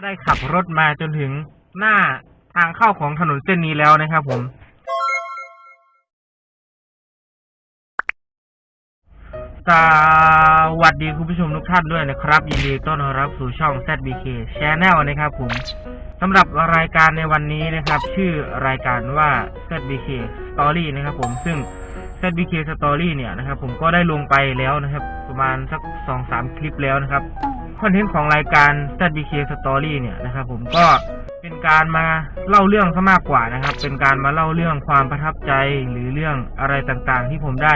ก็ได้ขับรถมาจนถึงหน้าทางเข้าของถนนเส้นนี้แล้วนะครับผม สวัสดีคุณผู้ชมทุกท่านด้วยนะครับ ยินดีต้อนรับสู่ช่อง ZBK Channel นะครับผมสำหรับรายการในวันนี้นะครับ ชื่อรายการว่า ZBK Story นะครับผมซึ่ง ZBK Story เนี่ยนะครับผมก็ได้ลงไปแล้วนะครับ ประมาณสักสองสามคลิปแล้วนะครับ คอนเทนต์ของรายการ ZBK Story เนี่ยนะครับผมก็เป็นการมาเล่าเรื่องซะมากกว่านะครับ เป็นการมาเล่าเรื่องความประทับใจหรือเรื่องอะไรต่างๆ ที่ผมได้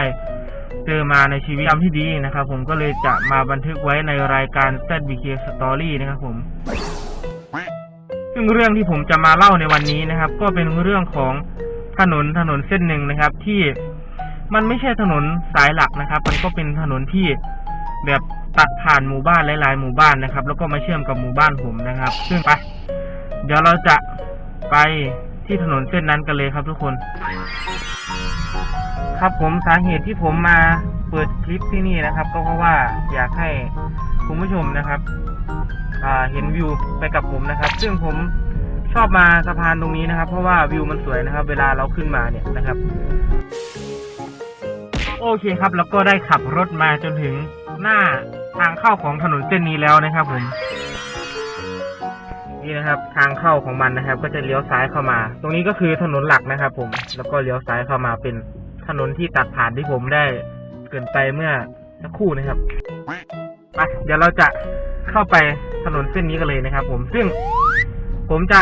เจอมาในชีวิตยามที่ดีนะครับ ผมก็เลยจะมาบันทึกไว้ในรายการ ZBK Story นะครับผม ซึ่งเรื่องที่ผมจะมาเล่าในวันนี้นะครับ ก็เป็นเรื่องของถนนถนนเส้นหนึ่งนะครับ ที่มันไม่ใช่ถนนสายหลักนะครับ มันก็เป็นถนนที่แบบ ตัดผ่านหมู่บ้านหลายๆหมู่บ้านนะครับ แล้วก็มาเชื่อมกับหมู่บ้านผมนะครับ ซึ่งไป เดี๋ยวเราจะไปที่ถนนเส้นนั้นกันเลยครับทุกคน ครับผมสาเหตุที่ผมมาเปิดคลิปที่นี่นะครับ ก็เพราะว่าอยากให้คุณผู้ชมนะครับอ่าเห็นวิวไปกับผมนะครับ ซึ่งผมชอบมาสะพานตรงนี้นะครับ เพราะว่าวิวมันสวยนะครับ เวลาเราขึ้นมาเนี่ยนะครับ โอเคครับ แล้วก็ได้ขับรถมาจนถึงหน้า ทางเข้าของถนนเส้นนี้แล้วนะครับผมนี่นะครับ ทางเข้าของมันนะครับ ก็จะเลี้ยวซ้ายเข้ามา ตรงนี้ก็คือถนนหลักนะครับ ผม แล้วก็เลี้ยวซ้ายเข้ามาเป็นถนนที่ตัดผ่านที่ผมได้เกินไปเมื่อสักครู่นะครับไปเดี๋ยวเราจะเข้าไปถนนเส้นนี้กันเลยนะครับ ผมซึ่งผมจะ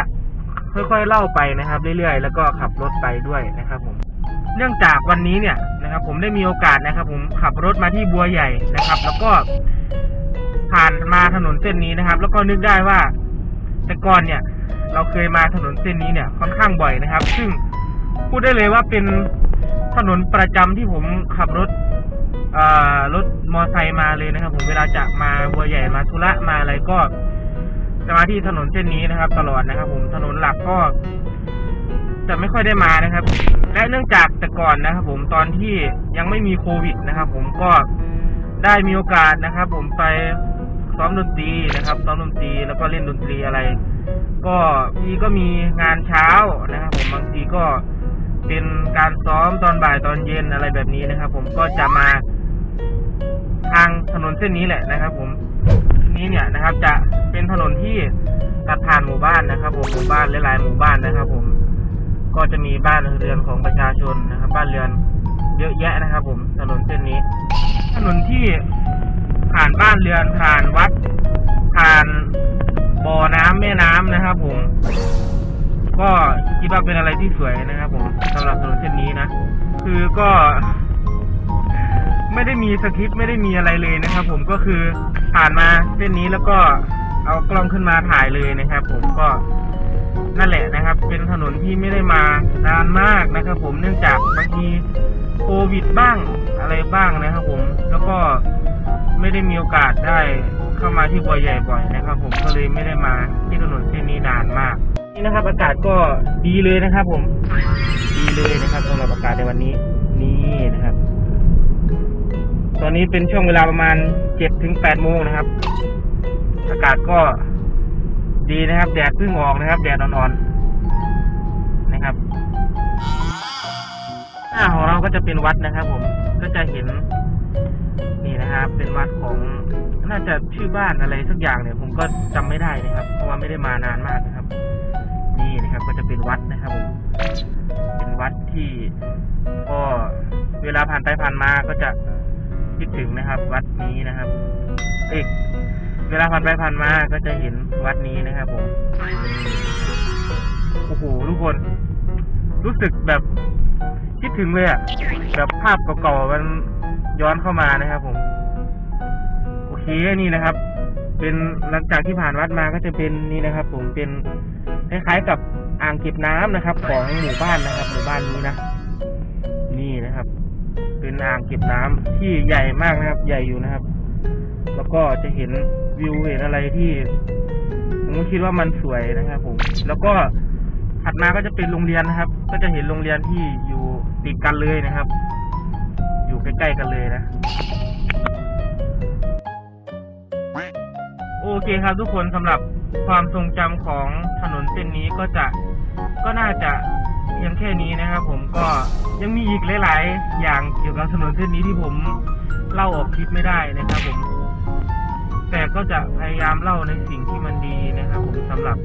ค่อยๆเล่าไปนะครับ เรื่อยๆ แล้วก็ขับรถไปด้วยนะครับ ผม เนื่องจากวันนี้เนี่ยนะครับ ผมได้มีโอกาสนะครับ ผมขับรถมาที่บัวใหญ่นะครับ แล้วก็ ผ่านมาถนนเส้นนี้นะครับ แล้วก็นึกได้ว่า แต่ก่อนเนี่ย เราเคยมาถนนเส้นนี้เนี่ยค่อนข้างบ่อยนะครับ ซึ่งพูดได้เลยว่าเป็นถนนประจำที่ผมขับรถเอ่อรถมอไซค์มาเลยนะครับ ผมเวลาจะมาบัวใหญ่มาธุระมาอะไรก็จะมาที่ถนนเส้นนี้นะครับ ตลอดนะครับ ผมถนนหลักก็ จะไม่ค่อยได้มานะครับ และเนื่องจากแต่ก่อนนะครับ ผมตอนที่ยังไม่มีโควิดนะครับ ผมก็ได้มีโอกาสนะครับ ผมไป ซ้อมดนตรีนะครับซ้อมดนตรีแล้วก็เล่นดนตรีอะไร ก็มีก็มีงานเช้านะครับผมบางทีก็เป็นการซ้อมตอนบ่ายตอนเย็นอะไรแบบนี้นะครับ ผมก็จะมาทางถนนเส้นนี้แหละนะครับ ผมนี้เนี่ยนะครับ จะเป็นถนนที่ตัดผ่านหมู่บ้านนะครับ ผมหมู่บ้านหลายๆหมู่บ้านนะครับ ผมก็จะมีบ้านเรือนของประชาชนนะครับ บ้านเรือนเยอะแยะนะครับ ผมถนนเส้นนี้ ถนนที่ ผ่านบ้านเรือนผ่านวัด ผ่านบ่อน้ำแม่น้ำนะครับ ผม ก็คิดว่าเป็นอะไรที่สวยนะครับ ผมสำหรับถนนเส้นนี้นะคือก็ ไม่ได้มีสคริปต์ไม่ได้มีอะไรเลยนะครับ ผมก็คือผ่านมาเส้นนี้แล้วก็เอากล้องขึ้นมาถ่ายเลยนะครับ ผมก็นั่นแหละนะครับ เป็นถนนที่ไม่ได้มานานมากนะครับ ผมเนื่องจากบางทีโควิดบ้างอะไรบ้างนะครับ ผมแล้วก็ ไม่ได้มีโอกาสได้เข้ามาที่บัวใหญ่บ่อยนะครับ ผมก็เลยไม่ได้มาที่ถนนเส้นนี้นานมาก นี่นะครับ อากาศก็ดีเลยนะครับ ผมดีเลยนะครับสำหรับอากาศในวันนี้นี่นะครับ ตอนนี้เป็นช่วงเวลาประมาณเจ็ดถึงแปดโมงนะครับ อากาศก็ดีนะครับ แดดเพิ่งออกนะครับ แดดอ่อนๆนะครับหน้าของเราก็จะเป็นวัดนะครับ ผมก็จะเห็น นี่นะครับ เป็นวัดของน่าจะชื่อบ้านอะไรสักอย่างเนี่ย ผมก็จำไม่ได้นะครับ เพราะว่าไม่ได้มานานมากนะครับ นี่นะครับ ก็จะเป็นวัดนะครับผมเป็นวัดที่ก็เวลาผ่านไปผ่านมาก็จะคิดถึงนะครับ วัดนี้นะครับ เอกเวลาผ่านไปผ่านมาก็จะเห็นวัดนี้นะครับผมโอ้โหทุกคน รู้สึกแบบคิดถึงเลยอะแบบภาพเก่าๆมัน ย้อนเข้ามานะครับ ผม โอเคนี่นะครับ เป็นหลังจากที่ผ่านวัดมาก็จะเป็นนี่นะครับ ผมเป็นคล้ายๆกับอ่างเก็บน้ำนะครับ ของหมู่บ้านนะครับ หมู่บ้านนี้นะนี่นะครับ เป็นอ่างเก็บน้ำที่ใหญ่มากนะครับ ใหญ่อยู่นะครับ แล้วก็จะเห็นวิวเห็นอะไรที่ผมก็คิดว่ามันสวยนะครับ ผม แล้วก็ถัดมาก็จะเป็นโรงเรียนนะครับ ก็จะเห็นโรงเรียนที่อยู่ติดกันเลยนะครับ ใกล้ๆกันเลยนะ โอเคครับทุกคนสำหรับความทรงจำของถนนเส้นนี้ก็จะก็น่าจะเพียงแค่นี้นะครับผมก็ยังมีอีกหลาย ๆ อย่างเกี่ยวกับถนนเส้นนี้ที่ผมเล่าออกคลิปไม่ได้นะครับผมแต่ก็จะพยายามเล่าในสิ่งที่มันดีนะครับผมสำหรับ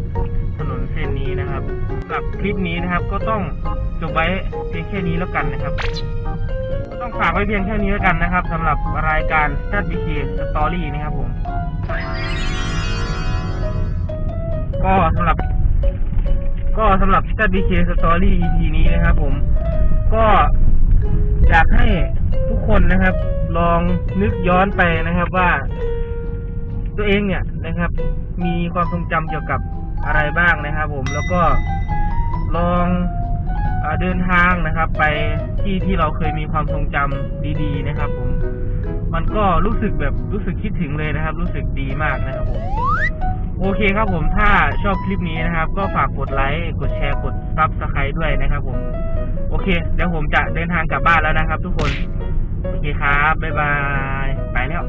ถนนเส้นนี้นะครับสำหรับคลิปนี้นะครับก็ต้องจบไว้เพียงแค่นี้แล้วกันนะครับ ต้องฝากไว้เพียงแค่นี้แล้วกันนะครับสำหรับรายการ s t a t BK Story นะครับผม ก็สำหรับ ก็สำหรับ s t a t BK Story EP นี้นะครับผม ก็อยากให้ทุกคนนะครับ ลองนึกย้อนไปนะครับว่า ตัวเองเนี่ยนะครับ มีความทรงจำเกี่ยวกับอะไรบ้างนะครับผมแล้วก็ลอง เดินทางนะครับ ไปที่ที่เราเคยมีความทรงจำดีๆนะครับ ผม มันก็รู้สึกแบบรู้สึกคิดถึงเลยนะครับ รู้สึกดีมากนะครับผมโอเคครับผมถ้าชอบคลิปนี้นะครับ ก็ฝากกดไลค์กดแชร์กดซับสไครต์ด้วยนะครับ ผม โอเคเดี๋ยวผมจะเดินทางกลับบ้านแล้วนะครับ ทุกคน โอเคครับบ๊ายบาย ไปแล้ว